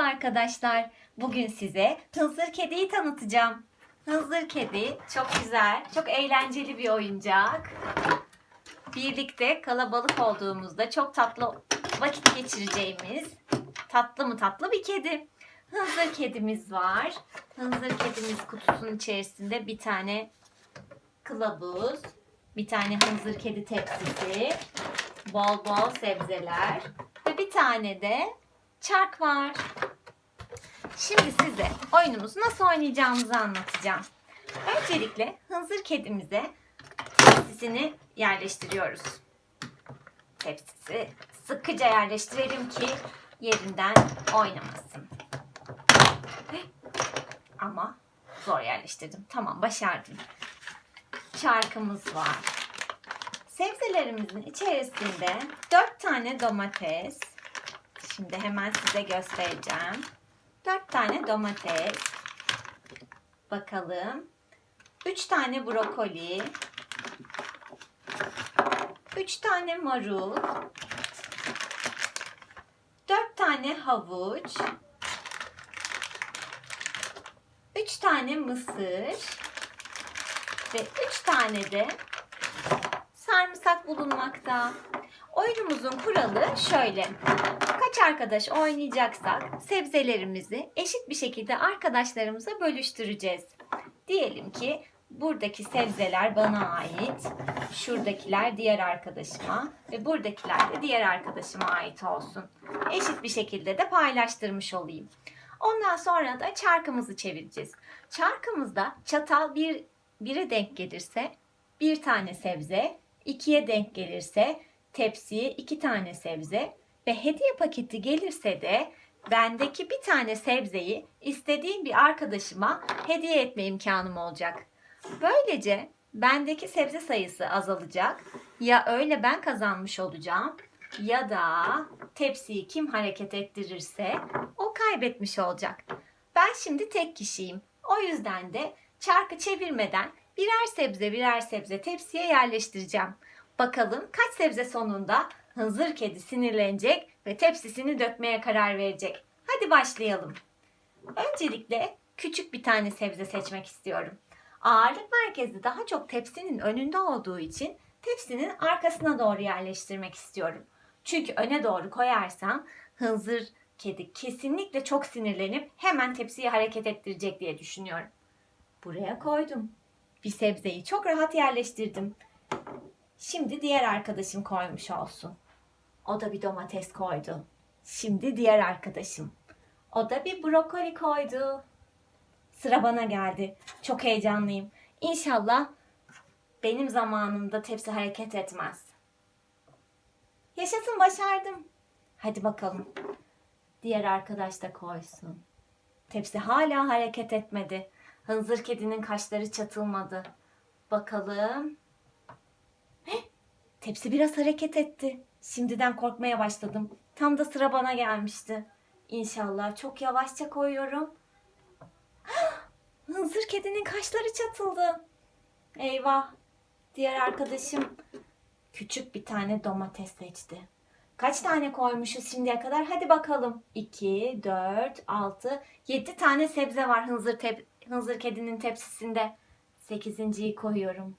arkadaşlar. Bugün size Hınzır Kedi'yi tanıtacağım. Hınzır Kedi çok güzel, çok eğlenceli bir oyuncak. Birlikte kalabalık olduğumuzda çok tatlı vakit geçireceğimiz tatlı mı tatlı bir kedi. Hınzır kedimiz var. Hınzır kedimiz kutusunun içerisinde bir tane kılavuz, bir tane hınzır kedi tepsisi, bol bol sebzeler ve bir tane de çark var. Şimdi size oyunumuzu nasıl oynayacağımızı anlatacağım. Öncelikle hınzır kedimize tepsisini yerleştiriyoruz. Tepsisi sıkıca yerleştirelim ki yerinden oynamasın. Ama zor yerleştirdim. Tamam başardım. Çarkımız var. Sebzelerimizin içerisinde 4 tane domates. Şimdi hemen size göstereceğim. 4 tane domates. Bakalım. 3 tane brokoli. 3 tane marul. 4 tane havuç. 3 tane mısır. Ve 3 tane de sarımsak bulunmakta. Oyunumuzun kuralı şöyle. Kaç arkadaş oynayacaksak sebzelerimizi eşit bir şekilde arkadaşlarımıza bölüştüreceğiz. Diyelim ki buradaki sebzeler bana ait, şuradakiler diğer arkadaşıma ve buradakiler de diğer arkadaşıma ait olsun. Eşit bir şekilde de paylaştırmış olayım. Ondan sonra da çarkımızı çevireceğiz. Çarkımızda çatal bir bire denk gelirse bir tane sebze, ikiye denk gelirse tepsiye iki tane sebze ve hediye paketi gelirse de bendeki bir tane sebzeyi istediğim bir arkadaşıma hediye etme imkanım olacak. Böylece bendeki sebze sayısı azalacak. Ya öyle ben kazanmış olacağım ya da tepsiyi kim hareket ettirirse o kaybetmiş olacak. Ben şimdi tek kişiyim. O yüzden de çarkı çevirmeden birer sebze birer sebze tepsiye yerleştireceğim. Bakalım kaç sebze sonunda hınzır kedi sinirlenecek ve tepsisini dökmeye karar verecek. Hadi başlayalım. Öncelikle küçük bir tane sebze seçmek istiyorum. Ağırlık merkezi daha çok tepsinin önünde olduğu için tepsinin arkasına doğru yerleştirmek istiyorum. Çünkü öne doğru koyarsam hınzır kedi kesinlikle çok sinirlenip hemen tepsiyi hareket ettirecek diye düşünüyorum. Buraya koydum. Bir sebzeyi çok rahat yerleştirdim. Şimdi diğer arkadaşım koymuş olsun. O da bir domates koydu. Şimdi diğer arkadaşım. O da bir brokoli koydu. Sıra bana geldi. Çok heyecanlıyım. İnşallah benim zamanımda tepsi hareket etmez. Yaşasın başardım. Hadi bakalım. Diğer arkadaş da koysun. Tepsi hala hareket etmedi. Hınzır kedinin kaşları çatılmadı. Bakalım. Tepsi biraz hareket etti. Şimdiden korkmaya başladım. Tam da sıra bana gelmişti. İnşallah çok yavaşça koyuyorum. Hah, Hınzır kedinin kaşları çatıldı. Eyvah. Diğer arkadaşım küçük bir tane domates seçti. Kaç tane koymuşuz şimdiye kadar? Hadi bakalım. 2, 4, 6, 7 tane sebze var hınzır, tep- hınzır kedinin tepsisinde. 8.yi koyuyorum.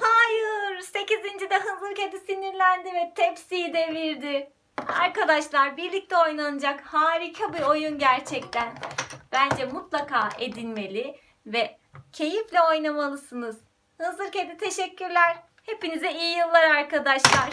Hayır! 8. de hınzır kedi sinirlendi ve tepsiyi devirdi. Arkadaşlar birlikte oynanacak harika bir oyun gerçekten. Bence mutlaka edinmeli ve keyifle oynamalısınız. Hınzır kedi teşekkürler. Hepinize iyi yıllar arkadaşlar.